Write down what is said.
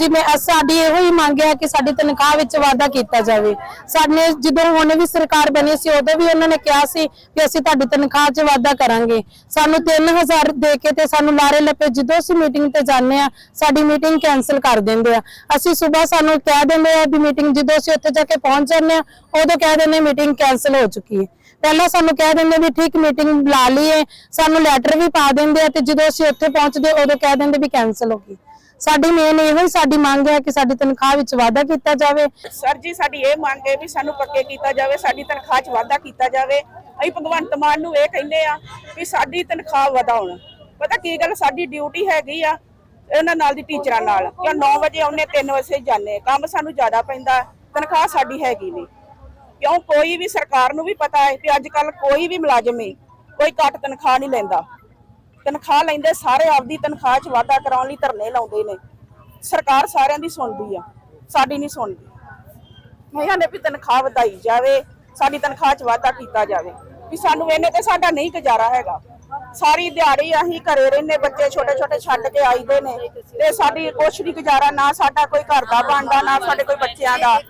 ਜਿਵੇਂ ਸਾਡੀ ਇਹੋ ਹੀ ਮੰਗ ਹੈ ਕਿ ਸਾਡੀ ਤਨਖਾਹ ਵਿੱਚ ਵਾਧਾ ਕੀਤਾ ਜਾਵੇ। ਸਾਡੇ ਜਦੋਂ ਹੁਣ ਵੀ ਸਰਕਾਰ ਬਣੀ ਸੀ, ਉਦੋਂ ਵੀ ਉਹਨਾਂ ਨੇ ਕਿਹਾ ਸੀ ਕਿ ਅਸੀਂ ਤੁਹਾਡੀ ਤਨਖਾਹ 'ਚ ਵਾਧਾ ਕਰਾਂਗੇ। ਸਾਨੂੰ 3000 ਦੇ ਕੇ ਤੇ ਸਾਨੂੰ ਲਾਰੇ ਲੱਪੇ, ਜਦੋਂ ਅਸੀਂ ਮੀਟਿੰਗ ਤੇ ਜਾਂਦੇ ਆ ਸਾਡੀ ਮੀਟਿੰਗ ਕੈਨਸਲ ਕਰ ਦਿੰਦੇ ਆ। ਅਸੀਂ ਸਵੇਰ ਸਾਨੂੰ ਕਹਿ ਦਿੰਦੇ ਆ ਵੀ ਮੀਟਿੰਗ, ਜਦੋਂ ਅਸੀਂ ਉੱਥੇ ਜਾ ਕੇ ਪਹੁੰਚ ਜਾਂਦੇ ਆ ਉਦੋਂ ਕਹਿ ਦਿੰਦੇ ਮੀਟਿੰਗ ਕੈਨਸਲ ਹੋ ਚੁੱਕੀ ਹੈ। ਪਹਿਲਾਂ ਸਾਨੂੰ ਕਹਿ ਦਿੰਦੇ ਵੀ ਠੀਕ, ਮੀਟਿੰਗ ਬੁਲਾ ਲਈਏ, ਸਾਨੂੰ ਲੈਟਰ ਵੀ ਪਾ ਦਿੰਦੇ ਆ ਤੇ ਜਦੋਂ ਅਸੀਂ ਉੱਥੇ ਪਹੁੰਚਦੇ ਉਦੋਂ ਕਹਿ ਦਿੰਦੇ ਵੀ ਕੈਨਸਲ ਹੋ ਗਈ। ਸਾਡੀ ਮੇਨ ਇਹੋ ਹੀ ਸਾਡੀ ਮੰਗ ਹੈ ਕਿ ਸਾਡੀ ਤਨਖਾਹ ਵਿੱਚ ਵਾਧਾ ਕੀਤਾ ਜਾਵੇ। ਸਰ ਜੀ, ਸਾਡੀ ਇਹ ਮੰਗ ਹੈ ਵੀ ਸਾਨੂੰ ਪੱਕੇ ਕੀਤਾ ਜਾਵੇ, ਸਾਡੀ ਤਨਖਾਹ 'ਚ ਵਾਧਾ ਕੀਤਾ ਜਾਵੇ। ਅਸੀਂ ਭਗਵੰਤ ਮਾਨ ਨੂੰ ਇਹ ਕਹਿੰਦੇ ਆ ਵੀ ਸਾਡੀ ਤਨਖਾਹ ਵਧਾਉਣ। ਪਤਾ ਕੀ ਗੱਲ, ਸਾਡੀ ਡਿਊਟੀ ਹੈਗੀ ਆ ਇਹਨਾਂ ਨਾਲ ਦੀ ਟੀਚਰਾਂ ਨਾਲ। ਕਿ 9 ਵਜੇ ਆਉਨੇ 3 ਵਜੇ ਜਾਂਦੇ। ਕੰਮ ਸਾਨੂੰ ਜ਼ਿਆਦਾ ਪੈਂਦਾ, ਤਨਖਾਹ ਸਾਡੀ ਹੈਗੀ ਨਹੀਂ। ਕਿਉਂ? ਕੋਈ ਵੀ ਸਰਕਾਰ ਨੂੰ ਵੀ ਪਤਾ ਹੈ ਕਿ ਅੱਜ ਕੱਲ ਕੋਈ ਵੀ ਮੁਲਾਜ਼ਮ ਹੀ ਕੋਈ ਘੱਟ ਤਨਖਾਹ ਨਹੀਂ ਲੈਂਦਾ। ਤਨਖਾਹ ਲੈਂਦੇ ਸਾਰੇ ਆਪਦੀ ਤਨਖਾਹ 'ਚ ਵਾਧਾ ਕਰਾਉਣ ਲਈ ਧਰਨੇ ਲਾਉਂਦੇ ਨੇ। ਸਰਕਾਰ ਸਾਰਿਆਂ ਦੀ ਸੁਣਦੀ ਆ, ਸਾਡੀ ਨਹੀਂ ਸੁਣਦੀ। ਮੈਂ ਨੇ ਵੀ ਤਨਖਾਹ ਵਧਾਈ ਜਾਵੇ, ਸਾਡੀ ਤਨਖਾਹ 'ਚ ਵਾਧਾ ਕੀਤਾ ਜਾਵੇ। ਵੀ ਸਾਨੂੰ ਇਹਨੇ ਤੇ ਸਾਡਾ ਨਹੀਂ ਗੁਜ਼ਾਰਾ ਹੈਗਾ। ਸਾਰੀ ਦਿਹਾੜੀ ਅਸੀਂ ਘਰੇ ਰਹਿੰਦੇ, ਬੱਚੇ ਛੋਟੇ ਛੋਟੇ ਛੱਡ ਕੇ ਆਈਦੇ ਨੇ ਤੇ ਸਾਡੀ ਕੁਛ ਨਹੀਂ ਗੁਜ਼ਾਰਾ ਨਾ ਸਾਡਾ ਕੋਈ ਘਰ ਦਾ ਬਣਦਾ, ਨਾ ਸਾਡੇ ਕੋਈ ਬੱਚਿਆਂ ਦਾ।